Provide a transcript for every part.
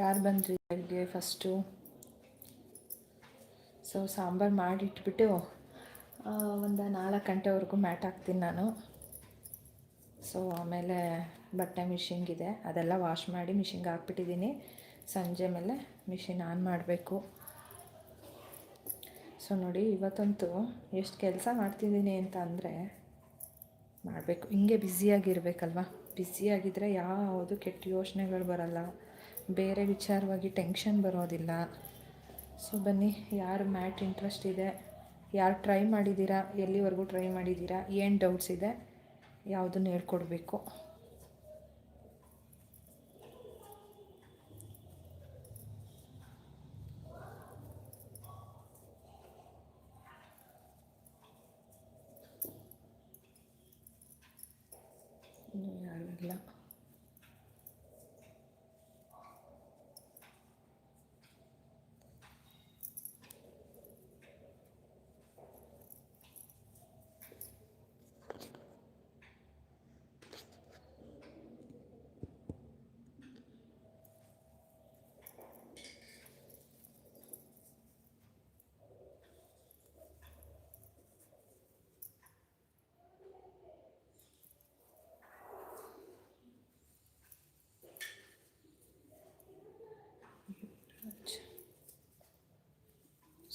ಯಾರು ಬಂದ್ರಿ ಬೆಳಗ್ಗೆ ಫಸ್ಟು ಸೊ ಸಾಂಬಾರು ಮಾಡಿಟ್ಬಿಟ್ಟು ಒಂದು ನಾಲ್ಕು ಗಂಟೆವರೆಗೂ ಮ್ಯಾಟ್ ಹಾಕ್ತೀನಿ ನಾನು. ಸೊ ಆಮೇಲೆ ಬಟ್ಟೆ ಮಿಷಿನ್ಗಿದೆ ಅದೆಲ್ಲ ವಾಶ್ ಮಾಡಿ ಮಿಷಿನ್ಗೆ ಹಾಕ್ಬಿಟ್ಟಿದ್ದೀನಿ. ಸಂಜೆ ಮೇಲೆ ಮಿಷಿನ್ ಆನ್ ಮಾಡಬೇಕು. ಸೊ ನೋಡಿ, ಇವತ್ತಂತೂ ಎಷ್ಟು ಕೆಲಸ ಮಾಡ್ತಿದ್ದೀನಿ ಅಂತ ಅಂದರೆ, ಮಾಡಬೇಕು. ಹಿಂಗೆ ಬ್ಯುಸಿಯಾಗಿರ್ಬೇಕಲ್ವ ಬ್ಯುಸಿಯಾಗಿದ್ದರೆ ಯಾವುದು ಕೆಟ್ಟ ಯೋಚನೆಗಳು ಬರಲ್ಲ. ಬೇರೆ ವಿಚಾರವಾಗಿ ಟೆನ್ಷನ್ ಬರೋದಿಲ್ಲ. ಸೊ ಬನ್ನಿ, ಯಾರು ಮ್ಯಾಟ್ ಇಂಟ್ರೆಸ್ಟ್ ಇದೆ? ಯಾರು ಟ್ರೈ ಮಾಡಿದ್ದೀರಾ ಎಲ್ಲಿವರೆಗೂ ಟ್ರೈ ಮಾಡಿದ್ದೀರಾ ಏನು ಡೌಟ್ಸ್ ಇದೆ? ಯಾವುದನ್ನು ಹೇಳ್ಕೊಡ್ಬೇಕು. ಯಾರು ಇಲ್ಲ.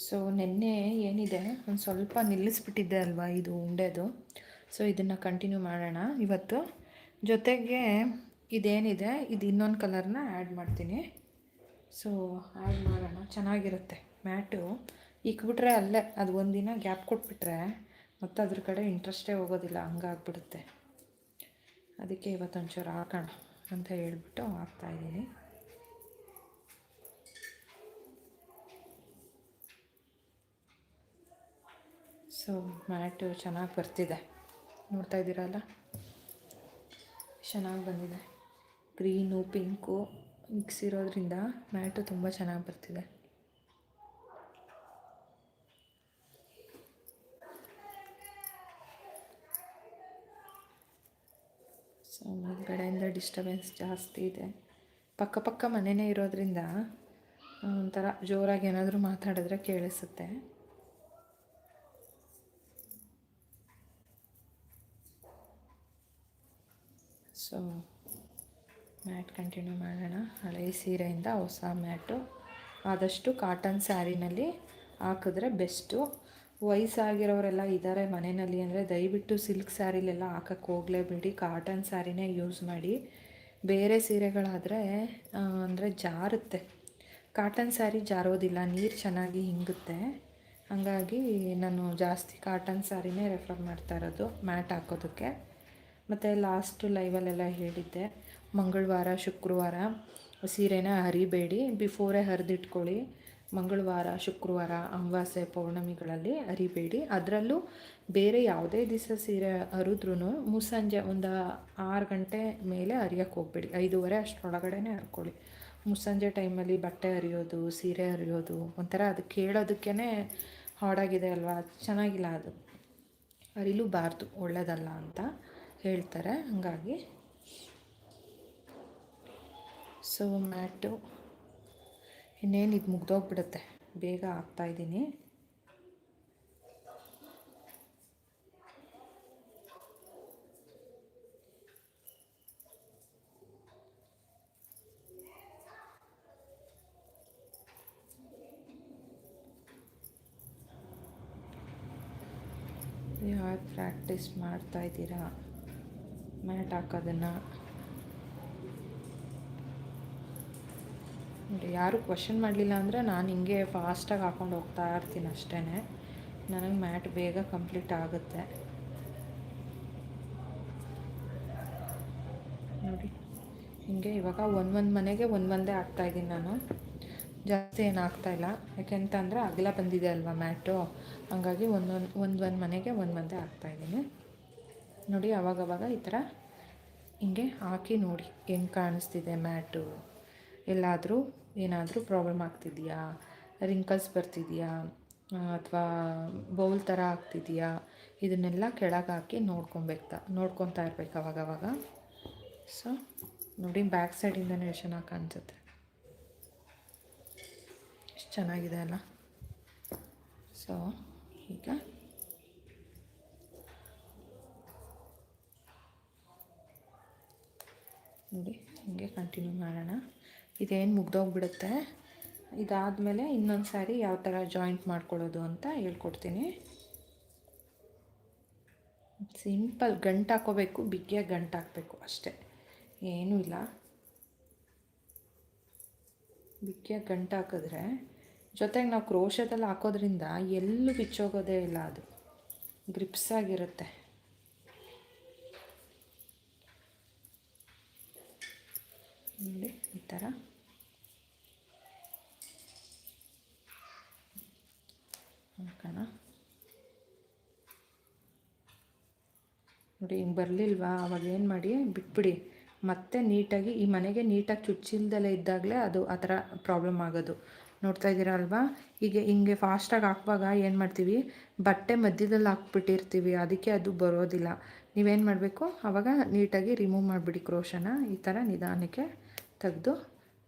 ಸೊ ನಿನ್ನೆ ಏನಿದೆ? ಒಂದು ಸ್ವಲ್ಪ ನಿಲ್ಲಿಸ್ಬಿಟ್ಟಿದ್ದೆ ಅಲ್ವಾ ಇದು ಉಂಡೆದು? ಸೊ ಇದನ್ನು ಕಂಟಿನ್ಯೂ ಮಾಡೋಣ. ಇವತ್ತು ಜೊತೆಗೆ ಇದೇನಿದೆ? ಇದು ಇನ್ನೊಂದು ಕಲರ್ನ ಆ್ಯಡ್ ಮಾಡ್ತೀನಿ. ಸೊ ಆ್ಯಡ್ ಮಾಡೋಣ. ಚೆನ್ನಾಗಿರುತ್ತೆ. ಮ್ಯಾಟು. ಇಕ್ಬಿಟ್ರೆ ಅಲ್ಲೇ. ಅದು ಒಂದಿನ ಗ್ಯಾಪ್ ಕೊಟ್ಬಿಟ್ರೆ ಮತ್ತು ಅದ್ರ ಕಡೆ ಇಂಟ್ರೆಸ್ಟೇ ಹೋಗೋದಿಲ್ಲ. ಹಂಗಾಗ್ಬಿಡುತ್ತೆ. ಅದಕ್ಕೆ ಇವತ್ತೊಂಚೂರು ಹಾಕೋಣ ಅಂತ ಹೇಳ್ಬಿಟ್ಟು ಹಾಕ್ತಾಯಿದ್ದೀನಿ ಸೊ, ಮ್ಯಾಟು ಚೆನ್ನಾಗಿ ಬರ್ತಿದೆ. ನೋಡ್ತಾ ಇದ್ದೀರಲ್ಲ? ಚೆನ್ನಾಗಿ ಬಂದಿದೆ. ಗ್ರೀನು, ಪಿಂಕು ಮಿಕ್ಸ್ ಇರೋದ್ರಿಂದ ಮ್ಯಾಟು ತುಂಬ ಚೆನ್ನಾಗಿ ಬರ್ತಿದೆ. ಸೊ ಮೇಲ್ಗಡೆಯಿಂದ ಡಿಸ್ಟರ್ಬೆನ್ಸ್ ಜಾಸ್ತಿ ಇದೆ. ಪಕ್ಕ ಪಕ್ಕ ಮನೆಯೇ ಇರೋದ್ರಿಂದ ಒಂಥರ ಜೋರಾಗಿ ಏನಾದರೂ ಮಾತಾಡಿದ್ರೆ ಕೇಳಿಸುತ್ತೆ. ಸೊ ಮ್ಯಾಟ್ ಕಂಟಿನ್ಯೂ ಮಾಡೋಣ. ಹಳೆ ಸೀರೆಯಿಂದ ಹೊಸ ಮ್ಯಾಟು. ಆದಷ್ಟು ಕಾಟನ್ ಸ್ಯಾರಿನಲ್ಲಿ ಹಾಕಿದ್ರೆ ಬೆಸ್ಟು ವಯಸ್ಸಾಗಿರೋರೆಲ್ಲ ಇದ್ದಾರೆ ಮನೆಯಲ್ಲಿ ಅಂದರೆ ದಯವಿಟ್ಟು ಸಿಲ್ಕ್ ಸ್ಯಾರಿಲೆಲ್ಲ ಹಾಕಕ್ಕೆ ಹೋಗಲೇಬೇಡಿ. ಕಾಟನ್ ಸ್ಯಾರಿನೇ ಯೂಸ್ ಮಾಡಿ. ಬೇರೆ ಸೀರೆಗಳಾದರೆ ಅಂದರೆ ಜಾರುತ್ತೆ. ಕಾಟನ್ ಸ್ಯಾರಿ ಜಾರೋದಿಲ್ಲ, ನೀರು ಚೆನ್ನಾಗಿ ಹಿಂಗುತ್ತೆ. ಹಾಗಾಗಿ ನಾನು ಜಾಸ್ತಿ ಕಾಟನ್ ಸ್ಯಾರಿನೇ ರೆಫರ್ ಮಾಡ್ತಾ ಇರೋದು ಮ್ಯಾಟ್ ಹಾಕೋದಕ್ಕೆ. ಮತ್ತು ಲಾಸ್ಟ್ ಲೈವಲ್ಲೆಲ್ಲ ಹೇಳಿದ್ದೆ. ಮಂಗಳವಾರ, ಶುಕ್ರವಾರ ಸೀರೆನ ಹರಿಬೇಡಿ. ಬಿಫೋರೇ ಹರಿದಿಟ್ಕೊಳ್ಳಿ. ಮಂಗಳವಾರ, ಶುಕ್ರವಾರ ಅಮಾವಾಸ್ಯೆ ಪೌರ್ಣಮಿಗಳಲ್ಲಿ ಹರಿಬೇಡಿ. ಅದರಲ್ಲೂ ಬೇರೆ ಯಾವುದೇ ದಿವಸ ಸೀರೆ ಹರಿದ್ರೂ ಮುಸ್ಸಂಜೆ ಒಂದು ಆರು ಗಂಟೆ ಮೇಲೆ ಹರಿಯೋಕ್ಕೆ ಹೋಗ್ಬೇಡಿ. ಐದೂವರೆ ಅಷ್ಟರೊಳಗಡೆನೇ ಹರ್ಕೊಳ್ಳಿ. ಮುಸ್ಸಂಜೆ ಟೈಮಲ್ಲಿ ಬಟ್ಟೆ ಹರಿಯೋದು, ಸೀರೆ ಹರಿಯೋದು ಒಂಥರ ಅದು ಕೇಳೋದಕ್ಕೇ ಹಾಡಾಗಿದೆ ಅಲ್ವಾ? ಚೆನ್ನಾಗಿಲ್ಲ ಅದು. ಅರಿಲೂಬಾರ್ದು ಒಳ್ಳೆಯದಲ್ಲ ಅಂತ. ಹೇಳ್ತಾರೆ ಹಾಗಾಗಿ. ಸೊ ಮ್ಯಾಟು ಇನ್ನೇನು ಇದು ಮುಗ್ದೋಗ್ಬಿಡುತ್ತೆ ಬೇಗ ಹಾಕ್ತಾಯಿದ್ದೀನಿ ಯಾರು ಪ್ರಾಕ್ಟೀಸ್ ಮಾಡ್ತಾಯಿದ್ದೀರಾ ಮ್ಯಾಟ್ ಹಾಕೋದನ್ನು. ನೋಡಿ, ಯಾರು ಕ್ವಶನ್ ಮಾಡಲಿಲ್ಲ ಅಂದರೆ ನಾನು ಹಿಂಗೆ ಫಾಸ್ಟಾಗಿ ಹಾಕೊಂಡು ಹೋಗ್ತಾ ಇರ್ತೀನಿ ಅಷ್ಟೇ ನನಗೆ ಮ್ಯಾಟ್ ಬೇಗ ಕಂಪ್ಲೀಟ್ ಆಗುತ್ತೆ. ನೋಡಿ, ಹಿಂಗೆ ಇವಾಗ ಒಂದೊಂದು ಒಂದು ಮನೆಗೆ ಒಂದೊಂದೇ ಹಾಕ್ತಾ ಹಾಕ್ತಾಯಿದ್ದೀನಿ ನಾನು. ಜಾಸ್ತಿ ಏನು ಆಗ್ತಾಯಿಲ್ಲ ಯಾಕೆಂತಂದರೆ ಅಗಲ ಬಂದಿದೆ ಅಲ್ವಾ ಮ್ಯಾಟು. ಹಂಗಾಗಿ ಒಂದೊಂದು ಒಂದೊಂದು ಒಂದು ಮನೆಗೆ ಒಂದೊಂದೇ ಒಂದೇ ಹಾಕ್ತಾಯಿದ್ದೀನಿ ನೋಡಿ, ಅವಾಗವಾಗ ಈ ಥರ ಹಿಂಗೆ ಹಾಕಿ ನೋಡಿ ಹೆಂಗೆ ಕಾಣಿಸ್ತಿದೆ ಮ್ಯಾಟು. ಎಲ್ಲಾದರೂ ಏನಾದರೂ ಪ್ರಾಬ್ಲಮ್ ಆಗ್ತಿದೆಯಾ? ರಿಂಕಲ್ಸ್ ಬರ್ತಿದೆಯಾ? ಅಥವಾ ಬೌಲ್ ಥರ ಆಗ್ತಿದೆಯಾ? ಇದನ್ನೆಲ್ಲ ಕೆಳಗೆ ಹಾಕಿ ನೋಡ್ಕೊಬೇಕು ನೋಡ್ಕೊತಾ ಇರ್ಬೇಕು ಅವಾಗವಾಗ. ಸೊ ನೋಡಿ ಬ್ಯಾಕ್ ಸೈಡಿಂದನೇ ಎಷ್ಟು ಚೆನ್ನಾಗಿ ಕಾಣಿಸುತ್ತೆ. ಎಷ್ಟು ಚೆನ್ನಾಗಿದೆ ಅಲ್ಲ? ಸೊ ಈಗ ನೋಡಿ ಹಿಂಗೆ ಕಂಟಿನ್ಯೂ ಮಾಡೋಣ. ಇದೇನು ಮುಗ್ದೋಗ್ಬಿಡುತ್ತೆ. ಇದಾದಮೇಲೆ ಇನ್ನೊಂದು ಸಾರಿ ಯಾವ ಥರ ಜಾಯಿಂಟ್ ಮಾಡ್ಕೊಳ್ಳೋದು ಅಂತ ಹೇಳ್ಕೊಡ್ತೀನಿ. ಸಿಂಪಲ್ ಗಂಟು ಹಾಕೋಬೇಕು, ಬಿಗಿಯಾಗಿ ಗಂಟು ಹಾಕಬೇಕು ಅಷ್ಟೇ. ಏನೂ ಇಲ್ಲ. ಬಿಗಿಯಾಗಿ ಗಂಟು ಹಾಕಿದ್ರೆ ಜೊತೆಗೆ ನಾವು ಕ್ರೋಶದಲ್ಲಿ ಹಾಕೋದ್ರಿಂದ ಎಲ್ಲೂ ಬಿಚ್ಚೋಗೋದೇ ಇಲ್ಲ ಅದು. ಗ್ರಿಪ್ಸ್ ಆಗಿರುತ್ತೆ. ನೋಡಿ, ಈ ಥರ. ನೋಡಿ, ಹಿಂಗೆ ಬರಲಿಲ್ವಾ? ಅವಾಗ ಏನು ಮಾಡಿ? ಬಿಟ್ಬಿಡಿ. ಮತ್ತೆ ನೀಟಾಗಿ, ಈ ಮನೆಗೆ ನೀಟಾಗಿ ಚುಚ್ಚಿಲ್ದಲೇ ಇದ್ದಾಗಲೇ ಅದು ಆ ಥರ ಪ್ರಾಬ್ಲಮ್ ಆಗೋದು. ನೋಡ್ತಾ ಇದ್ದೀರಾ ಅಲ್ವಾ? ಹೀಗೆ ಹಿಂಗೆ ಫಾಸ್ಟಾಗಿ ಹಾಕುವಾಗ ಏನು ಮಾಡ್ತೀವಿ? ಬಟ್ಟೆ ಮಧ್ಯದಲ್ಲಿ ಹಾಕ್ಬಿಟ್ಟಿರ್ತೀವಿ. ಅದಕ್ಕೆ ಅದು ಬರೋದಿಲ್ಲ. ನೀವೇನು ಮಾಡಬೇಕು? ಆವಾಗ ನೀಟಾಗಿ ರಿಮೂವ್ ಮಾಡಿಬಿಡಿ ಕ್ರೋಶನ ಈ ಥರ ನಿಧಾನಕ್ಕೆ ತೆಗೆದು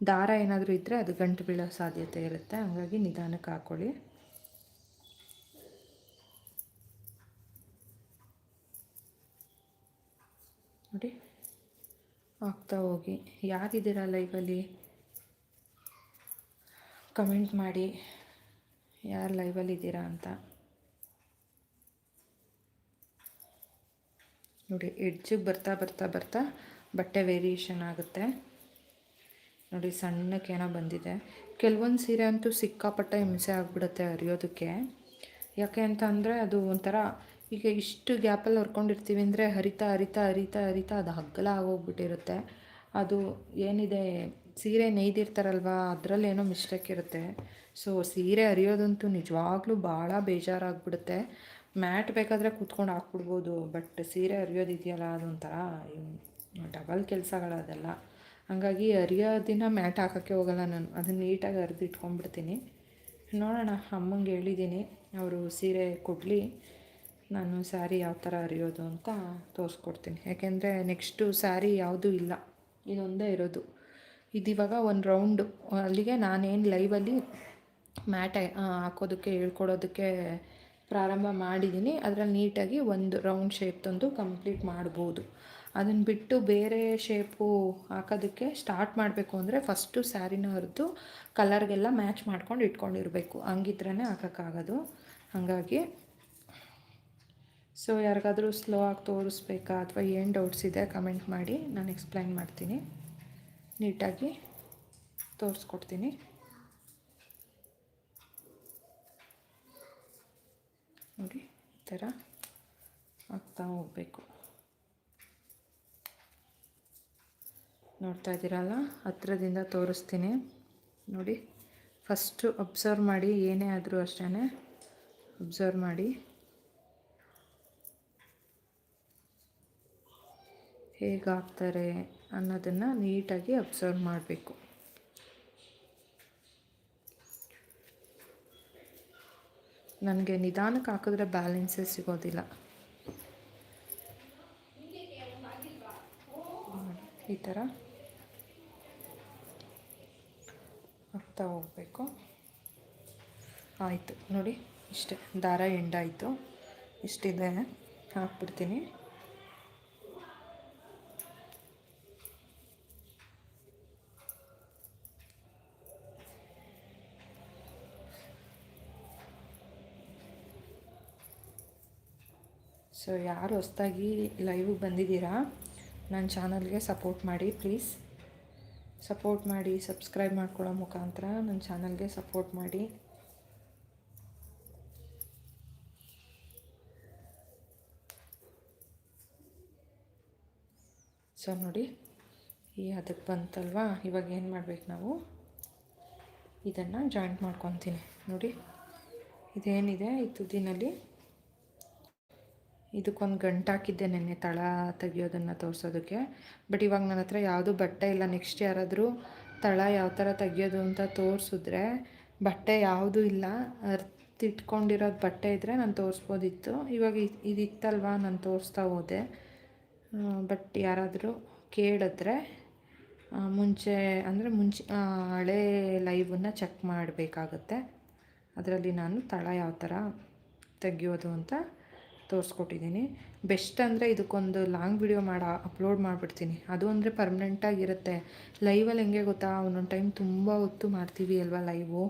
ದಾರ ಏನಾದರೂ ಇದ್ದರೆ ಅದು ಗಂಟು ಬೀಳೋ ಸಾಧ್ಯತೆ ಇರುತ್ತೆ. ಹಾಗಾಗಿ ನಿಧಾನಕ್ಕೆ ಹಾಕ್ಕೊಳ್ಳಿ ನೋಡಿ, ಆಗ್ತಾ ಹೋಗಿ. ಯಾರಿದ್ದೀರಾ ಲೈವಲ್ಲಿ? ಕಮೆಂಟ್ ಮಾಡಿ. ಯಾರು ಲೈವಲ್ಲಿ ಇದ್ದೀರಾ ಅಂತ. ನೋಡಿ, ಎಡ್ಜಿಗೆ ಬರ್ತಾ ಬರ್ತಾ ಬರ್ತಾ ಬಟ್ಟೆ ವೇರಿಯೇಷನ್ ಆಗುತ್ತೆ. ನೋಡಿ ಸಣ್ಣಕ್ಕೇನೋ ಬಂದಿದೆ. ಕೆಲವೊಂದು ಸೀರೆ ಅಂತೂ ಸಿಕ್ಕಾಪಟ್ಟೆ ಹಿಂಸೆ ಆಗಿಬಿಡುತ್ತೆ ಹರಿಯೋದಕ್ಕೆ. ಯಾಕೆ ಅಂತ ಅಂದರೆ ಅದು ಒಂಥರ ಈಗ ಇಷ್ಟು ಗ್ಯಾಪಲ್ಲಿ ಹೊರ್ಕೊಂಡಿರ್ತೀವಿ ಅಂದರೆ ಹರಿತಾ ಹರಿತಾ ಹರಿತಾ ಹರಿತಾ ಅದು ಹಗ್ಗಲ ಆಗೋಗ್ಬಿಟ್ಟಿರುತ್ತೆ. ಅದು ಏನಿದೆ, ಸೀರೆ ನೇಯ್ದಿರ್ತಾರಲ್ವ ಅದರಲ್ಲೇನೋ ಮಿಸ್ಟೇಕ್ ಇರುತ್ತೆ. ಸೊ ಸೀರೆ ಹರಿಯೋದಂತೂ ನಿಜವಾಗ್ಲೂ ಭಾಳ ಬೇಜಾರಾಗ್ಬಿಡುತ್ತೆ. ಮ್ಯಾಟ್ ಬೇಕಾದರೆ ಕೂತ್ಕೊಂಡು ಹಾಕ್ಬಿಡ್ಬೋದು, ಬಟ್ ಸೀರೆ ಹರಿಯೋದಿದೆಯಲ್ಲ ಅದೊಂಥರ ಡಬಲ್ ಕೆಲಸಗಳದೆಲ್ಲ. ಹಾಗಾಗಿ ಅರಿಯೋದಿನ ಮ್ಯಾಟ್ ಹಾಕೋಕ್ಕೆ ಹೋಗಲ್ಲ ನಾನು. ಅದನ್ನು ನೀಟಾಗಿ ಅರ್ದಿಟ್ಕೊಂಡ್ಬಿಡ್ತೀನಿ ನೋಡೋಣ, ಅಮ್ಮಂಗೆ ಹೇಳಿದ್ದೀನಿ ಅವರು ಸೀರೆ ಕೊಡಲಿ. ನಾನು ಸ್ಯಾರಿ ಯಾವ ಥರ ಅರಿಯೋದು ಅಂತ ತೋರಿಸ್ಕೊಡ್ತೀನಿ. ಯಾಕೆಂದರೆ ನೆಕ್ಸ್ಟು ಸ್ಯಾರಿ ಯಾವುದೂ ಇಲ್ಲ. ಇದೊಂದೇ ಇರೋದು. ಇದಿವಾಗ ಒಂದು ರೌಂಡು. ಅಲ್ಲಿಗೆ ನಾನೇನು ಲೈವಲ್ಲಿ ಮ್ಯಾಟ್ ಹಾಕೋದಕ್ಕೆ, ಹೇಳ್ಕೊಡೋದಕ್ಕೆ ಪ್ರಾರಂಭ ಮಾಡಿದ್ದೀನಿ ಅದರಲ್ಲಿ ನೀಟಾಗಿ ಒಂದು ರೌಂಡ್ ಶೇಪ್ ತಂದು ಕಂಪ್ಲೀಟ್ ಮಾಡ್ಬೋದು. ಅದನ್ನು ಬಿಟ್ಟು ಬೇರೆ ಶೇಪು ಹಾಕೋದಕ್ಕೆ ಸ್ಟಾರ್ಟ್ ಮಾಡಬೇಕು ಅಂದರೆ ಫಸ್ಟು ಸ್ಯಾರಿನ ಹರಿದು ಕಲರ್ಗೆಲ್ಲ ಮ್ಯಾಚ್ ಮಾಡ್ಕೊಂಡು ಇಟ್ಕೊಂಡಿರಬೇಕು. ಹಂಗಿದ್ರೇ ಹಾಕೋಕ್ಕಾಗೋದು. ಹಾಗಾಗಿ ಸೊ ಯಾರಿಗಾದರೂ ಸ್ಲೋ ಆಗಿ ತೋರಿಸ್ಬೇಕಾ ಅಥವಾ ಏನು ಡೌಟ್ಸ್ ಇದೆ ಕಮೆಂಟ್ ಮಾಡಿ, ನಾನು ಎಕ್ಸ್ಪ್ಲೈನ್ ಮಾಡ್ತೀನಿ. ನೀಟಾಗಿ ತೋರಿಸ್ಕೊಡ್ತೀನಿ. ನೋಡಿ, ಈ ಥರ ಆಗ್ತಾ ಹೋಗಬೇಕು. ನೋಡ್ತಾ ಇದ್ದೀರಲ್ಲ? ಹತ್ತಿರದಿಂದ ತೋರಿಸ್ತೀನಿ. ನೋಡಿ ಫಸ್ಟು ಅಬ್ಸರ್ವ್ ಮಾಡಿ, ಏನೇ ಆದರೂ ಅಷ್ಟೇ ಅಬ್ಸರ್ವ್ ಮಾಡಿ. ಹೇಗಾಗ್ತಾರೆ ಅನ್ನೋದನ್ನು ನೀಟಾಗಿ ಅಬ್ಸರ್ವ್ ಮಾಡಬೇಕು. ನನಗೆ ನಿಧಾನಕ್ಕೆ ಹಾಕಿದ್ರೆ ಬ್ಯಾಲೆನ್ಸೇ ಸಿಗೋದಿಲ್ಲ. ಈ ಥರ ಹಾಕ್ತಾ ಹೋಗಬೇಕು. ಆಯಿತು, ನೋಡಿ, ಇಷ್ಟೇ. ದಾರ ಎಂಡಾಯಿತು. ಇಷ್ಟಿದೆ. ಹಾಕ್ಬಿಡ್ತೀನಿ. ಸೊ ಯಾರು ಹೊಸ್ದಾಗಿ ಲೈವಿಗೆ ಬಂದಿದ್ದೀರಾ? ನನ್ನ ಚಾನಲ್ಗೆ ಸಪೋರ್ಟ್ ಮಾಡಿ ಪ್ಲೀಸ್ ಸಪೋರ್ಟ್ ಮಾಡಿ ಸಬ್ಸ್ಕ್ರೈಬ್ ಮಾಡ್ಕೊಳ್ಳೋ ಮುಖಾಂತರ ನನ್ನ ಚಾನಲ್ಗೆ ಸಪೋರ್ಟ್ ಮಾಡಿ. ಸೊ ನೋಡಿ, ಈ ಅದಕ್ಕೆ ಬಂತಲ್ವಾ? ಇವಾಗ ಏನು ಮಾಡ್ಬೇಕು ನಾವು? ಇದನ್ನು ಜಾಯಿಂಟ್ ಮಾಡ್ಕೊತೀನಿ. ನೋಡಿ, ಇದೇನಿದೆ? ಈ ತುದಿನಲ್ಲಿ ಇದಕ್ಕೊಂದು ಗಂಟು ಹಾಕಿದ್ದೆ ನೆನ್ನೆ ತಳ ತೆಗಿಯೋದನ್ನು ತೋರಿಸೋದಕ್ಕೆ. ಬಟ್ ಇವಾಗ ನನ್ನ ಹತ್ರ ಯಾವುದೂ ಬಟ್ಟೆ ಇಲ್ಲ. ನೆಕ್ಸ್ಟ್ ಯಾರಾದರೂ ತಳ ಯಾವ ಥರ ತೆಗಿಯೋದು ಅಂತ ತೋರಿಸಿದ್ರೆ ಬಟ್ಟೆ ಯಾವುದೂ ಇಲ್ಲ. ಅರ್ತಿಟ್ಕೊಂಡಿರೋದು ಬಟ್ಟೆ ಇದ್ದರೆ ನಾನು ತೋರಿಸ್ಬೋದಿತ್ತು. ಇವಾಗ ಇದಿತ್ತಲ್ವಾ ನಾನು ತೋರಿಸ್ತಾ ಹೋದೆ. ಬಟ್ ಯಾರಾದರೂ ಕೇಳಿದ್ರೆ ಮುಂಚೆ ಅಂದರೆ ಮುಂಚೆ ಹಳೆ ಲೈವನ್ನು ಚೆಕ್ ಮಾಡಬೇಕಾಗತ್ತೆ. ಅದರಲ್ಲಿ ನಾನು ತಳ ಯಾವ ಥರ ತೆಗಿಯೋದು ಅಂತ ತೋರಿಸ್ಕೊಟ್ಟಿದ್ದೀನಿ. ಬೆಸ್ಟ್ ಅಂದರೆ ಇದಕ್ಕೊಂದು ಲಾಂಗ್ ವಿಡಿಯೋ ಮಾಡಿ, ಅಪ್ಲೋಡ್ ಮಾಡಿಬಿಡ್ತೀನಿ. ಅದು ಅಂದರೆ ಪರ್ಮನೆಂಟಾಗಿರುತ್ತೆ ಲೈವಲ್ಲಿ ಹೆಂಗೆ ಗೊತ್ತಾ? ಒಂದೊಂದು ಟೈಮ್ ತುಂಬ ಹೊತ್ತು ಮಾಡ್ತೀವಿ ಅಲ್ವಾ ಲೈವು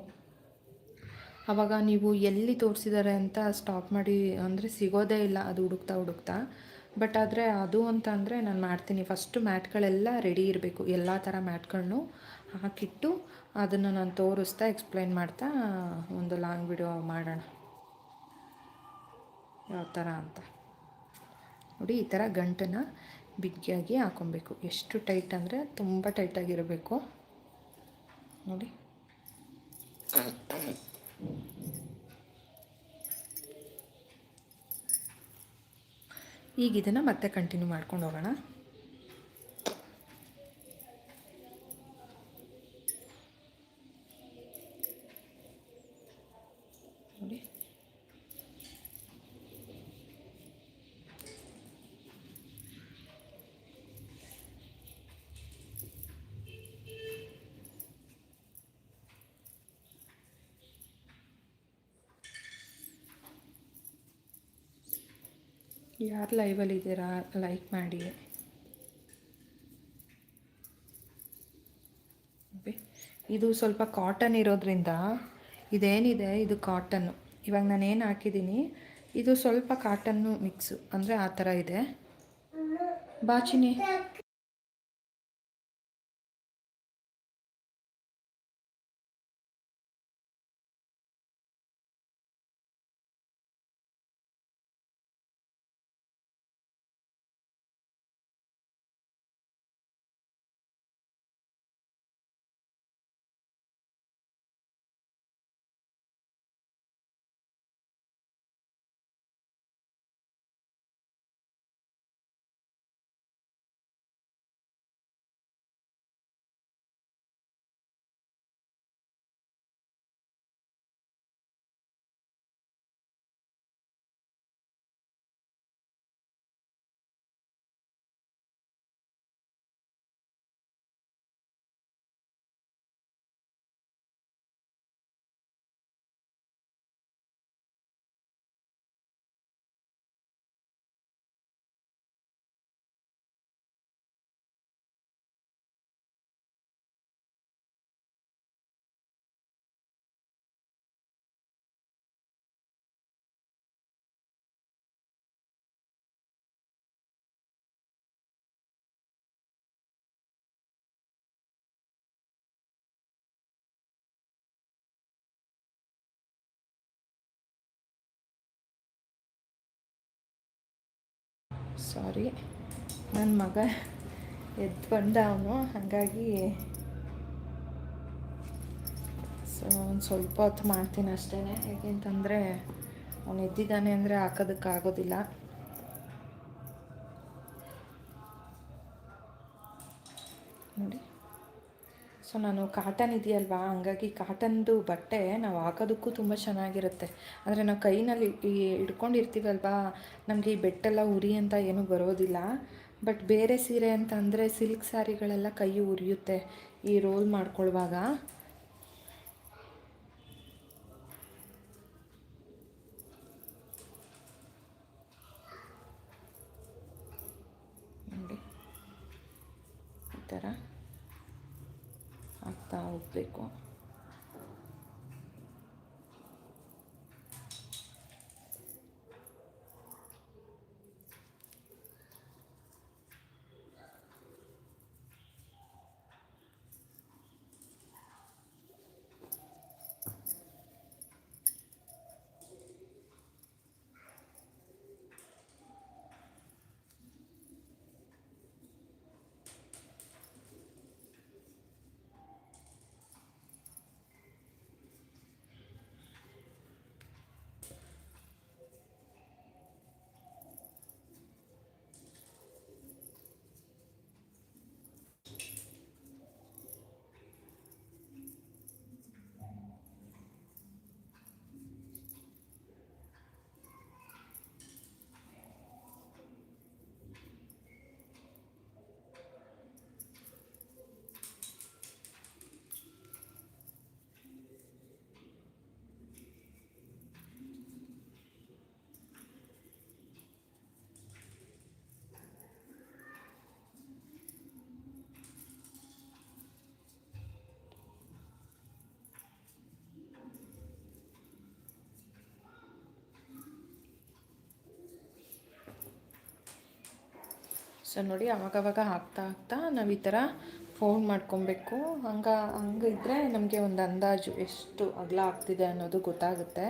ಆವಾಗ ನೀವು ಎಲ್ಲಿ ತೋರಿಸಿದ್ದಾರೆ ಅಂತ ಸ್ಟಾಪ್ ಮಾಡಿ ಅಂದರೆ ಸಿಗೋದೇ ಇಲ್ಲ. ಅದು ಹುಡುಕ್ತಾ ಹುಡುಕ್ತಾ. ಬಟ್ ಆದರೆ ಅದು ಅಂತ ಅಂದರೆ ನಾನು ಮಾಡ್ತೀನಿ. ಫಸ್ಟು ಮ್ಯಾಟ್ಗಳೆಲ್ಲ ರೆಡಿ ಇರಬೇಕು. ಎಲ್ಲ ಥರ ಮ್ಯಾಟ್ಗಳನ್ನು ಹಾಕಿಟ್ಟು ಅದನ್ನು ನಾನು ತೋರಿಸ್ತಾ ಎಕ್ಸ್ಪ್ಲೈನ್ ಮಾಡ್ತಾ ಒಂದು ಲಾಂಗ್ ವಿಡಿಯೋ ಮಾಡೋಣ. ಯಾವ ಥರ ಅಂತ. ನೋಡಿ, ಈ ಥರ ಗಂಟನ್ನು ಬಿಗಿಯಾಗಿ ಹಾಕೊಬೇಕು. ಎಷ್ಟು ಟೈಟ್ ಅಂದರೆ ತುಂಬ ಟೈಟಾಗಿರಬೇಕು ನೋಡಿ. ಈಗ ಇದನ್ನು ಮತ್ತೆ ಕಂಟಿನ್ಯೂ ಮಾಡ್ಕೊಂಡು ಹೋಗೋಣ ನೋಡಿ ಯಾರು ಲೈವಲ್ಲಿ ಇದ್ದೀರಾ? ಲೈಕ್ ಮಾಡಿ. ಇದು ಸ್ವಲ್ಪ ಕಾಟನ್ ಇರೋದ್ರಿಂದ ಇದೇನಿದೆ? ಇದು ಕಾಟನ್ನು ಇವಾಗ ನಾನು ಏನು ಹಾಕಿದ್ದೀನಿ? ಇದು ಸ್ವಲ್ಪ ಕಾಟನ್ನು ಮಿಕ್ಸು ಅಂದರೆ ಆ ಥರ ಇದೆ. ಬಾಚಿನಿ. ಸಾರಿ ನನ್ನ ಮಗ ಎದ್ದು ಬಂದ ಅವನು, ಹಾಗಾಗಿ ಸೊ ಒಂದು ಸ್ವಲ್ಪ ಹೊತ್ತು ಮಾಡ್ತೀನಿ ಅಷ್ಟೇ ಹೇಗೆಂತಂದರೆ ಅವನು ಎದ್ದಿದ್ದಾನೆ ಅಂದರೆ ಹಾಕೋದಕ್ಕಾಗೋದಿಲ್ಲ ನೋಡಿ ಸೊ ನಾನು ಕಾಟನ್ ಇದೆಯಲ್ವಾ? ಹಂಗಾಗಿ ಕಾಟನ್ದು ಬಟ್ಟೆ ನಾವು ಹಾಕೋದಕ್ಕೂ ತುಂಬ ಚೆನ್ನಾಗಿರುತ್ತೆ. ಅಂದರೆ ನಾವು ಕೈನಲ್ಲಿ ಇಟ್ಕೊಂಡಿರ್ತೀವಲ್ವಾ ನಮಗೆ ಈ ಬೆಟ್ಟೆಲ್ಲ ಉರಿ ಅಂತ ಏನೂ ಬರೋದಿಲ್ಲ. ಬಟ್ ಬೇರೆ ಸೀರೆ ಅಂತ ಅಂದರೆ ಸಿಲ್ಕ್ ಸ್ಯಾರಿಗಳೆಲ್ಲ ಕೈ ಉರಿಯುತ್ತೆ. ಈ ರೋಲ್ ಮಾಡ್ಕೊಳ್ಳುವಾಗ ನೋಡಿ ಈ ಥರ ಹಾಕ್ತಾ ಹೋಗಬೇಕು ಸೊ ನೋಡಿ ಅವಾಗವಾಗ ಹಾಕ್ತಾ ಹಾಕ್ತಾ ನಾವು ಈ ಥರ ಫೋಲ್ಡ್ ಮಾಡ್ಕೊಬೇಕು. ಹಂಗ ಹಂಗಿದ್ರೆ ನಮಗೆ ಒಂದು ಅಂದಾಜು ಎಷ್ಟು ಅಗಲ ಆಗ್ತಿದೆ ಅನ್ನೋದು ಗೊತ್ತಾಗುತ್ತೆ.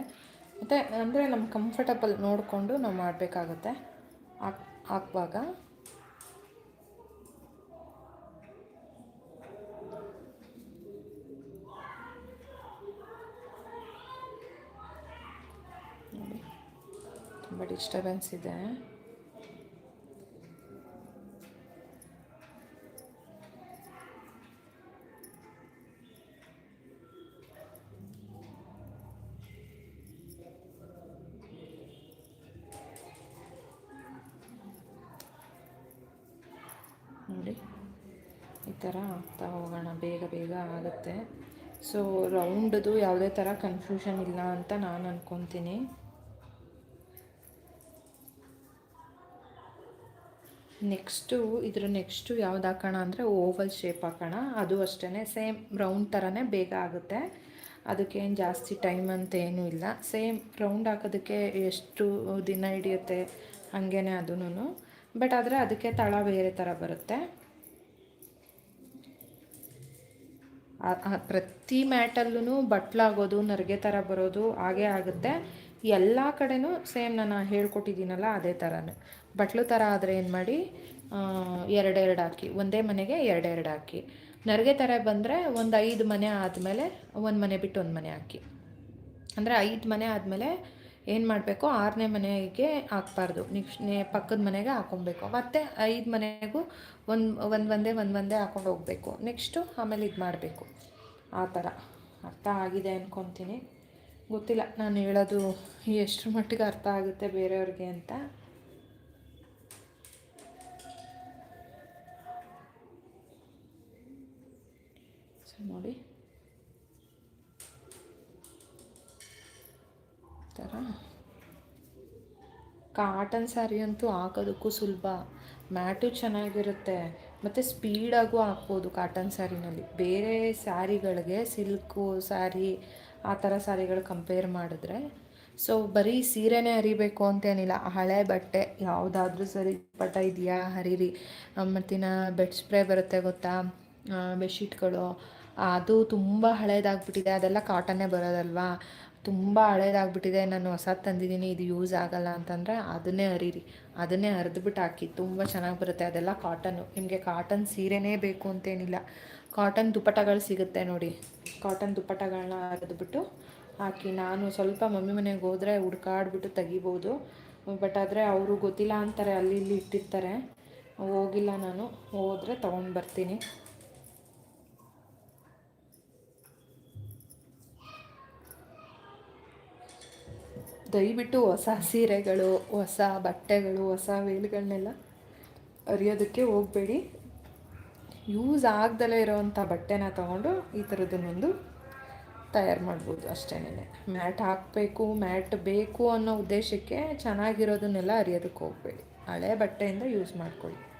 ಮತ್ತು ಅಂದರೆ ನಮ್ಮ ಕಂಫರ್ಟಬಲ್ ನೋಡಿಕೊಂಡು ನಾವು ಮಾಡಬೇಕಾಗುತ್ತೆ. ಹಾಕ್, ಹಾಕುವಾಗ. ತುಂಬ ಡಿಸ್ಟರ್ಬೆನ್ಸ್ ಇದೆ ನೋಡಿ ಈ ಥರ ಆಗ್ತಾ ಹೋಗೋಣ, ಬೇಗ ಬೇಗ ಆಗುತ್ತೆ. ಸೊ ರೌಂಡದು ಯಾವುದೇ ಥರ ಕನ್ಫ್ಯೂಷನ್ ಇಲ್ಲ ಅಂತ ನಾನು ಅಂದ್ಕೊತೀನಿ ನೆಕ್ಸ್ಟು ಇದ್ರ ನೆಕ್ಸ್ಟು ಯಾವ್ದು ಹಾಕೋಣ ಅಂದರೆ ಓವಲ್ ಶೇಪ್ ಹಾಕೋಣ. ಅದು ಅಷ್ಟೇ ಸೇಮ್ ರೌಂಡ್ ಥರನೇ ಬೇಗ ಆಗುತ್ತೆ. ಅದಕ್ಕೇನು ಜಾಸ್ತಿ ಟೈಮ್ ಅಂತ ಏನೂ ಇಲ್ಲ. ಸೇಮ್ ರೌಂಡ್ ಹಾಕೋದಕ್ಕೆ ಎಷ್ಟು ದಿನ ಹಿಡಿಯುತ್ತೆ ಹಾಗೇ ಅದೂ ಬಟ್ ಆದರೆ ಅದಕ್ಕೆ ತಳ ಬೇರೆ ಥರ ಬರುತ್ತೆ. ಪ್ರತಿ ಮ್ಯಾಟಲ್ಲೂ ಬಟ್ಲಾಗೋದು ನರಿಗೆ ಥರ ಬರೋದು, ಹಾಗೇ ಆಗುತ್ತೆ. ಎಲ್ಲ ಕಡೆನೂ ಸೇಮ್ ನಾನು ಹೇಳ್ಕೊಟ್ಟಿದ್ದೀನಲ್ಲ, ಅದೇ ಥರನೇ. ಬಟ್ಲು ಥರ ಆದರೆ ಏನು ಮಾಡಿ ಎರಡೆರಡು ಹಾಕಿ, ಒಂದೇ ಮನೆಗೆ ಎರಡೆರಡು ಹಾಕಿ. ನರಿಗೆ ಥರ ಬಂದರೆ ಒಂದು ಐದು ಮನೆ ಆದಮೇಲೆ ಒಂದು ಮನೆ ಬಿಟ್ಟು ಒಂದು ಮನೆ ಹಾಕಿ. ಅಂದರೆ ಐದು ಮನೆ ಆದಮೇಲೆ ಏನು ಮಾಡಬೇಕು? ಆರನೇ ಮನೆಗೆ ಹಾಕ್ಬಾರ್ದು. ನೆಕ್ಸ್ಟ್ ನೇ ಪಕ್ಕದ ಮನೆಗೆ ಹಾಕೊಬೇಕು ಮತ್ತು ಐದು ಮನೆಗೂ ಒಂದು ಒಂದು ಒಂದೇ ಒಂದು ಒಂದೇ ಹಾಕೊಂಡು ಹೋಗಬೇಕು. ನೆಕ್ಸ್ಟು ಆಮೇಲೆ ಇದು ಮಾಡಬೇಕು. ಆ ಥರ. ಅರ್ಥ ಆಗಿದೆ ಅಂದ್ಕೊತೀನಿ ಗೊತ್ತಿಲ್ಲ. ನಾನು ಹೇಳೋದು ಎಷ್ಟರ ಮಟ್ಟಿಗೆ ಅರ್ಥ ಆಗುತ್ತೆ ಬೇರೆಯವ್ರಿಗೆ ಅಂತ. ನೋಡಿ. ಥರ ಕಾಟನ್ ಸ್ಯಾರಿ ಅಂತೂ ಹಾಕೋದಕ್ಕೂ ಸುಲಭ. ಮ್ಯಾಟು ಚೆನ್ನಾಗಿರುತ್ತೆ. ಮತ್ತು ಸ್ಪೀಡಾಗೂ ಹಾಕ್ಬೋದು ಕಾಟನ್ ಸ್ಯಾರಿನಲ್ಲಿ. ಬೇರೆ ಸ್ಯಾರಿಗಳಿಗೆ ಸಿಲ್ಕು ಸ್ಯಾರಿ, ಆ ಥರ ಸ್ಯಾರಿಗಳು ಕಂಪೇರ್ ಮಾಡಿದ್ರೆ ಸೊ ಬರೀ ಸೀರೆನೇ ಹರಿಬೇಕು ಅಂತೇನಿಲ್ಲ ಹಳೆ ಬಟ್ಟೆ ಯಾವುದಾದ್ರೂ ಸರಿ ಪಟ ಇದೆಯಾ, ಹರಿರಿ. ಮತ್ತಿನ ಬೆಡ್ ಸ್ಪ್ರೇ ಬರುತ್ತೆ ಗೊತ್ತಾ? ಬೆಡ್ಶೀಟ್ಗಳು. ಅದು ತುಂಬ ಹಳೇದಾಗ್ಬಿಟ್ಟಿದೆ. ಅದೆಲ್ಲ ಕಾಟನ್ನೇ ಬರೋದಲ್ವಾ? ತುಂಬ ಹಳೇದಾಗ್ಬಿಟ್ಟಿದೆ, ನಾನು ಹೊಸದು ತಂದಿದ್ದೀನಿ, ಇದು ಯೂಸ್ ಆಗಲ್ಲ ಅಂತಂದರೆ ಅದನ್ನೇ ಹರೀರಿ. ಅದನ್ನೇ ಹರಿದ್ಬಿಟ್ಟು ಹಾಕಿ, ತುಂಬ ಚೆನ್ನಾಗಿ ಬರುತ್ತೆ ಅದೆಲ್ಲ ಕಾಟನ್ನು ನಿಮಗೆ ಕಾಟನ್ ಸೀರೆನೇ ಬೇಕು ಅಂತೇನಿಲ್ಲ. ಕಾಟನ್ ದುಪ್ಪಟಗಳು ಸಿಗುತ್ತೆ ನೋಡಿ. ಕಾಟನ್ ದುಪ್ಪಟಗಳನ್ನ ಹರಿದ್ಬಿಟ್ಟು ಹಾಕಿ, ನಾನು ಸ್ವಲ್ಪ ಮಮ್ಮಿ ಮನೆಗೆ ಹೋದರೆ ಹುಡ್ಕಾಡ್ಬಿಟ್ಟು ತೆಗಿಬೋದು. ಬಟ್ ಆದರೆ ಅವರು ಗೊತ್ತಿಲ್ಲ ಅಂತಾರೆ, ಅಲ್ಲಿ ಇಲ್ಲಿ ಇಟ್ಟಿರ್ತಾರೆ. ಹೋಗಿಲ್ಲ ನಾನು, ಹೋದರೆ ತೊಗೊಂಡು ಬರ್ತೀನಿ. ದಯವಿಟ್ಟು ಹೊಸ ಸೀರೆಗಳು, ಹೊಸ ಬಟ್ಟೆಗಳು, ಹೊಸ ವೇಲ್ಗಳನ್ನೆಲ್ಲ ಅರಿಯೋದಕ್ಕೆ ಹೋಗಬೇಡಿ. ಯೂಸ್ ಆಗ್ದಲೇ ಇರೋವಂಥ ಬಟ್ಟೆನ ತೊಗೊಂಡು ಈ ಥರದನ್ನೊಂದು ತಯಾರು ಮಾಡ್ಬೋದು ಅಷ್ಟೇನೆ. ಮ್ಯಾಟ್ ಹಾಕಬೇಕು, ಮ್ಯಾಟ್ ಬೇಕು ಅನ್ನೋ ಉದ್ದೇಶಕ್ಕೆ ಚೆನ್ನಾಗಿರೋದನ್ನೆಲ್ಲ ಅರಿಯೋದಕ್ಕೆ ಹೋಗಬೇಡಿ. ಹಳೆ ಬಟ್ಟೆಯಿಂದ ಯೂಸ್ ಮಾಡ್ಕೊಳ್ಳಿ.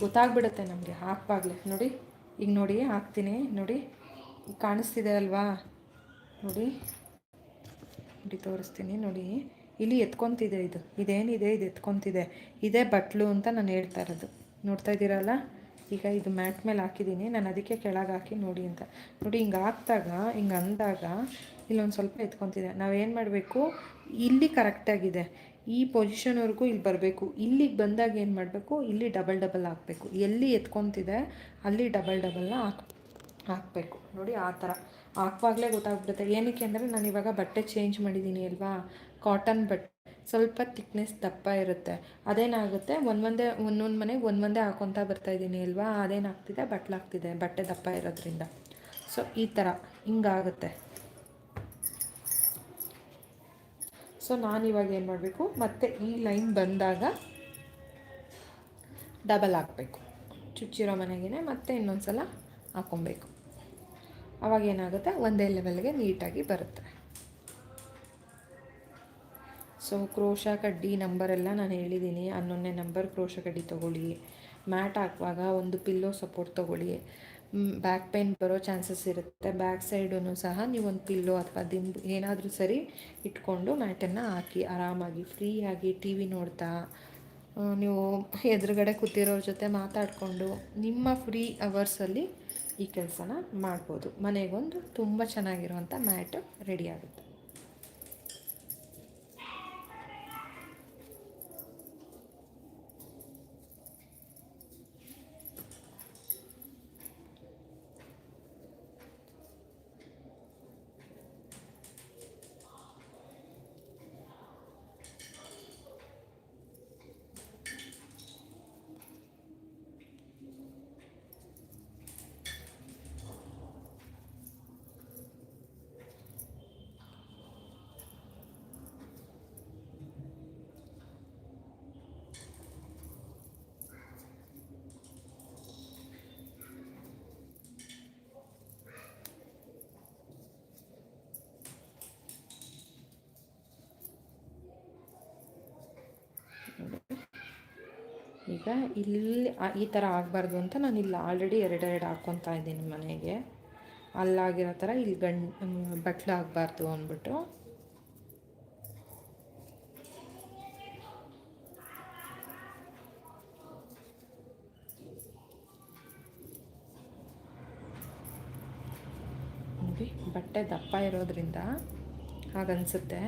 ಗೊತ್ತಾಗ್ಬಿಡುತ್ತೆ ನಮಗೆ, ಹಾಕುವಾಗಲೇ. ನೋಡಿ, ಈಗ ನೋಡಿ, ಹಾಕ್ತೀನಿ. ನೋಡಿ ಕಾಣಿಸ್ತಿದೆ ಅಲ್ವಾ? ನೋಡಿ ನೋಡಿ, ತೋರಿಸ್ತೀನಿ. ನೋಡಿ, ಇಲ್ಲಿ ಎತ್ಕೊತಿದೆ ಇದು. ಇದೇನಿದೆ? ಇದು ಎತ್ಕೊತಿದೆ. ಇದೇ ಬಟ್ಲು ಅಂತ ನಾನು ಹೇಳ್ತಾ ಇರೋದು. ನೋಡ್ತಾ ಇದ್ದೀರಲ್ಲ? ಈಗ ಇದು ಮ್ಯಾಟ್ ಮೇಲೆ ಹಾಕಿದ್ದೀನಿ. ನಾನು ಅದಕ್ಕೆ ಕೆಳಗೆ ಹಾಕಿ ನೋಡಿ ಅಂತ. ನೋಡಿ, ಹಿಂಗೆ ಹಾಕ್ದಾಗ, ಹಿಂಗೆ ಅಂದಾಗ, ಇಲ್ಲೊಂದು ಸ್ವಲ್ಪ ಎತ್ಕೊತಿದೆ. ನಾವೇನು ಮಾಡಬೇಕು? ಇಲ್ಲಿ ಕರೆಕ್ಟಾಗಿದೆ ಈ ಪೊಸಿಷನ್ವರೆಗೂ ಇಲ್ಲಿ ಬರಬೇಕು. ಇಲ್ಲಿಗೆ ಬಂದಾಗ ಏನು ಮಾಡಬೇಕು? ಇಲ್ಲಿ ಡಬಲ್ ಡಬಲ್ ಹಾಕಬೇಕು. ಎಲ್ಲಿ ಎತ್ಕೊತಿದೆ, ಅಲ್ಲಿ ಡಬಲ್ ಡಬಲ್ನ ಹಾಕ್, ಹಾಕಬೇಕು. ನೋಡಿ ಆ ಥರ. ಹಾಕುವಾಗಲೇ ಗೊತ್ತಾಗ್ಬಿಡುತ್ತೆ. ಏನಕ್ಕೆ ಅಂದರೆ ನಾನು ಇವಾಗ ಬಟ್ಟೆ ಚೇಂಜ್ ಮಾಡಿದ್ದೀನಿ ಅಲ್ವಾ? ಕಾಟನ್ ಬಟ್ಟೆ. ಸ್ವಲ್ಪ ತಿಕ್ನೆಸ್ ದಪ್ಪ ಇರುತ್ತೆ. ಅದೇನಾಗುತ್ತೆ? ಒಂದೊಂದೇ ಒಂದೊಂದು ಮನೆಗೆ ಒಂದೊಂದೇ ಹಾಕೊತಾ ಬರ್ತಾಯಿದ್ದೀನಿ ಅಲ್ವಾ? ಅದೇನಾಗ್ತಿದೆ? ಬಟ್ಲಾಗ್ತಿದೆ. ಬಟ್ಟೆ ದಪ್ಪ ಇರೋದ್ರಿಂದ. ಸೊ ಈ ಥರ. ಹಿಂಗಾಗುತ್ತೆ. ಸೊ ನಾನು ಇವಾಗ ಏನು ಮಾಡಬೇಕು? ಮತ್ತು ಈ ಲೈನ್ ಬಂದಾಗ ಡಬಲ್ ಹಾಕಬೇಕು. ಚುಚ್ಚಿರೋ ಮನೆಗೇ ಮತ್ತೆ ಇನ್ನೊಂದು ಸಲ ಹಾಕ್ಕೊಬೇಕು ಅವಾಗ ಏನಾಗುತ್ತೆ? ಒಂದೇ ಲೆವೆಲ್ಗೆ ನೀಟಾಗಿ ಬರುತ್ತೆ. ಸೊ ಕ್ರೋಶ ಕಡ್ಡಿ ನಂಬರೆಲ್ಲ ನಾನು ಹೇಳಿದ್ದೀನಿ. ಹನ್ನೊಂದನೇ ನಂಬರ್ ಕ್ರೋಶ ಕಡ್ಡಿ ತೊಗೊಳ್ಳಿ. ಮ್ಯಾಟ್ ಹಾಕುವಾಗ ಒಂದು ಪಿಲ್ಲೋ ಸಪೋರ್ಟ್ ತೊಗೊಳ್ಳಿ. ಬ್ಯಾಕ್ ಪೇನ್ ಬರೋ ಚಾನ್ಸಸ್ ಇರುತ್ತೆ. ಬ್ಯಾಕ್ ಸೈಡೂ ಸಹ ನೀವು ಒಂದು ಪಿಲ್ಲೋ ಅಥವಾ ದಿಂಬು ಏನಾದರೂ ಸರಿ ಇಟ್ಕೊಂಡು ಮ್ಯಾಟನ್ನು ಹಾಕಿ ಆರಾಮಾಗಿ ಫ್ರೀಯಾಗಿ ಟಿ ವಿ ನೋಡ್ತಾ ನೀವು ಎದುರುಗಡೆ ಕೂತಿರೋರ ಜೊತೆ ಮಾತಾಡಿಕೊಂಡು ನಿಮ್ಮ ಫ್ರೀ ಅವರ್ಸಲ್ಲಿ ಈ ಕೆಲಸನ ಮಾಡ್ಬೋದು. ಮನೆಗೊಂದು ತುಂಬ ಚೆನ್ನಾಗಿರುವಂಥ ಮ್ಯಾಟು ರೆಡಿ ಆಗುತ್ತೆ. ಈಗ ಇಲ್ಲಿ ಈ ಥರ ಆಗಬಾರ್ದು ಅಂತ ನಾನು ಇಲ್ಲಿ ಆಲ್ರೆಡಿ ಎರಡೆರಡು ಹಾಕ್ಕೊತಾ ಇದ್ದೀನಿ ಮನೆಗೆ. ಅಲ್ಲಾಗಿರೋ ಥರ ಇಲ್ಲಿ ಗಂಡ್ ಬಟ್ಲು ಆಗಬಾರ್ದು ಅಂದ್ಬಿಟ್ಟು. ಬಟ್ಟೆ ದಪ್ಪ ಇರೋದ್ರಿಂದ ಹಾಗನ್ಸುತ್ತೆ.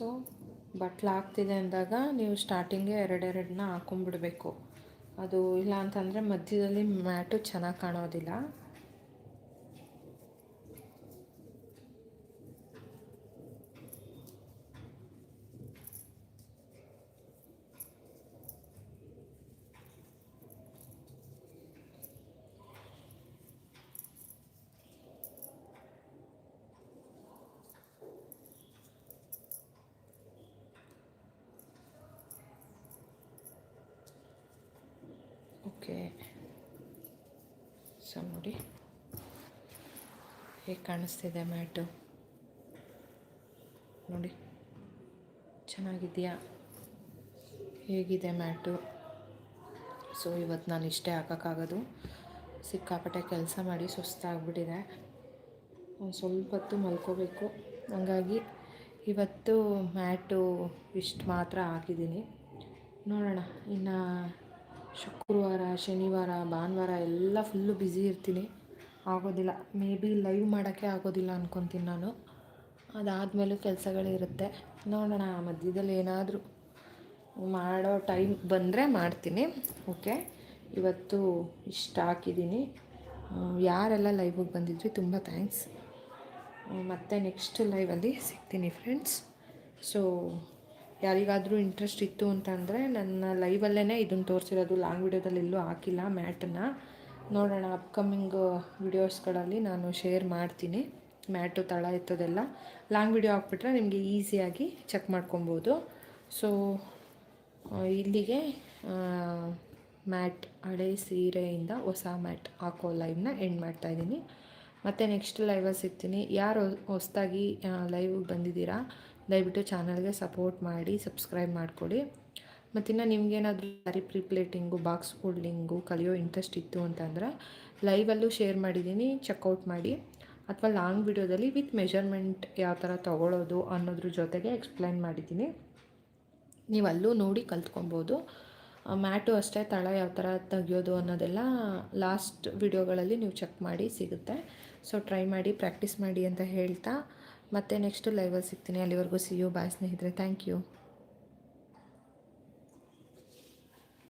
ಸೊ ಬಟ್ಲು ಆಗ್ತಿದೆ ಅಂದಾಗ ನೀವು ಸ್ಟಾರ್ಟಿಂಗೇ ಎರಡೆರಡನ್ನ ಹಾಕೊಂಬಿಡ್ಬೇಕು ಅದು ಇಲ್ಲ ಅಂತಂದರೆ ಮಧ್ಯದಲ್ಲಿ ಮ್ಯಾಟು ಚೆನ್ನಾಗಿ ಕಾಣೋದಿಲ್ಲ ಓಕೆ ಸೊ ನೋಡಿ ಹೇಗೆ ಕಾಣಿಸ್ತಿದೆ ಮ್ಯಾಟು. ನೋಡಿ, ಚೆನ್ನಾಗಿದೆಯಾ? ಹೇಗಿದೆ ಮ್ಯಾಟು? ಸೊ ಇವತ್ತು ನಾನು ಇಷ್ಟೇ ಹಾಕೋಕ್ಕಾಗೋದು. ಸಿಕ್ಕಾಪಟ್ಟೆ ಕೆಲಸ ಮಾಡಿ ಸುಸ್ತಾಗ್ಬಿಟ್ಟಿದೆ. ಒಂದು ಸ್ವಲ್ಪ ಹೊತ್ತು ಮಲ್ಕೋಬೇಕು. ಹಂಗಾಗಿ ಇವತ್ತು ಮ್ಯಾಟು ಇಷ್ಟು ಮಾತ್ರ ಹಾಕಿದ್ದೀನಿ. ನೋಡೋಣ, ಇನ್ನು ಶುಕ್ರವಾರ, ಶನಿವಾರ, ಭಾನುವಾರ ಎಲ್ಲ ಫುಲ್ಲು ಬ್ಯುಸಿ ಇರ್ತೀನಿ. ಆಗೋದಿಲ್ಲ. ಮೇ ಬಿ ಲೈವ್ ಮಾಡೋಕ್ಕೆ ಆಗೋದಿಲ್ಲ ಅಂದ್ಕೊತೀನಿ ನಾನು. ಅದಾದಮೇಲೂ ಕೆಲಸಗಳಿರುತ್ತೆ. ನೋಡೋಣ ಮಧ್ಯದಲ್ಲಿ ಏನಾದರೂ ಮಾಡೋ ಟೈಮ್ ಬಂದರೆ ಮಾಡ್ತೀನಿ. ಓಕೆ ಇವತ್ತು ಇಷ್ಟ ಹಾಕಿದ್ದೀನಿ. ಯಾರೆಲ್ಲ ಲೈವಿಗೆ ಬಂದಿದ್ರಿ, ತುಂಬ ಥ್ಯಾಂಕ್ಸ್ ಮತ್ತು ನೆಕ್ಸ್ಟ್ ಲೈವಲ್ಲಿ ಸಿಗ್ತೀನಿ ಫ್ರೆಂಡ್ಸ್ ಸೊ ಯಾರಿಗಾದರೂ ಇಂಟ್ರೆಸ್ಟ್ ಇತ್ತು ಅಂತಂದರೆ ನನ್ನ ಲೈವಲ್ಲೇ ಇದನ್ನು ತೋರಿಸಿರೋದು. ಲಾಂಗ್ ವಿಡಿಯೋದಲ್ಲಿ ಎಲ್ಲೂ ಹಾಕಿಲ್ಲ ಮ್ಯಾಟನ್ನು. ನೋಡೋಣ ಅಪ್ಕಮಿಂಗ್ ವಿಡಿಯೋಸ್ಗಳಲ್ಲಿ ನಾನು ಶೇರ್ ಮಾಡ್ತೀನಿ. ಮ್ಯಾಟು, ತಳ ಎತ್ತೋದೆಲ್ಲ ಲಾಂಗ್ ವಿಡಿಯೋ ಹಾಕ್ಬಿಟ್ರೆ ನಿಮಗೆ ಈಸಿಯಾಗಿ ಚೆಕ್ ಮಾಡ್ಕೊಬೋದು. ಸೊ ಇಲ್ಲಿಗೆ ಮ್ಯಾಟ್, ಹಳೆ ಸೀರೆಯಿಂದ ಹೊಸ ಮ್ಯಾಟ್ ಹಾಕೋ ಲೈವ್ನ ಎಂಡ್ ಮಾಡ್ತಾಯಿದ್ದೀನಿ ಮತ್ತು ನೆಕ್ಸ್ಟ್ ಲೈವಲ್ಲಿ ಸಿಗ್ತೀನಿ. ಯಾರು ಹೊಸದಾಗಿ ಲೈವ್ಗೆ ಬಂದಿದ್ದೀರಾ, ದಯವಿಟ್ಟು ಚಾನಲ್ಗೆ ಸಪೋರ್ಟ್ ಮಾಡಿ ಸಬ್ಸ್ಕ್ರೈಬ್ ಮಾಡಿಕೊಡಿ ಮತ್ತಿನ್ನು ನಿಮಗೇನಾದರೂ sari pre pleating box folding ಕಲಿಯೋ ಇಂಟ್ರೆಸ್ಟ್ ಇತ್ತು ಅಂತಂದರೆ ಲೈವಲ್ಲೂ ಶೇರ್ ಮಾಡಿದ್ದೀನಿ ಚೆಕ್ಔಟ್ ಮಾಡಿ. ಅಥವಾ ಲಾಂಗ್ ವಿಡಿಯೋದಲ್ಲಿ ವಿತ್ ಮೆಷರ್ಮೆಂಟ್ ಯಾವ ಥರ ತೊಗೊಳೋದು ಅನ್ನೋದ್ರ ಜೊತೆಗೆ ಎಕ್ಸ್ಪ್ಲೈನ್ ಮಾಡಿದ್ದೀನಿ ನೀವು ಅಲ್ಲೂ ನೋಡಿ ಕಲ್ತ್ಕೊಬೋದು. ಮ್ಯಾಟು ಅಷ್ಟೇ, ತಳ ಯಾವ ಥರ ತೆಗಿಯೋದು ಅನ್ನೋದೆಲ್ಲ ಲಾಸ್ಟ್ ವಿಡಿಯೋಗಳಲ್ಲಿ ನೀವು ಚೆಕ್ ಮಾಡಿ ಸಿಗುತ್ತೆ. ಸೊ ಟ್ರೈ ಮಾಡಿ ಪ್ರಾಕ್ಟೀಸ್ ಮಾಡಿ ಅಂತ ಹೇಳ್ತಾ, ಮತ್ತೆ ನೆಕ್ಸ್ಟ್ ಲೈವಲ್ಲಿ ಸಿಗ್ತೀನಿ. ಅಲ್ಲಿವರೆಗೂ ಸಿ ಯು ಬಾಯ್ ಸ್ನೇಹಿತರೆ. Thank you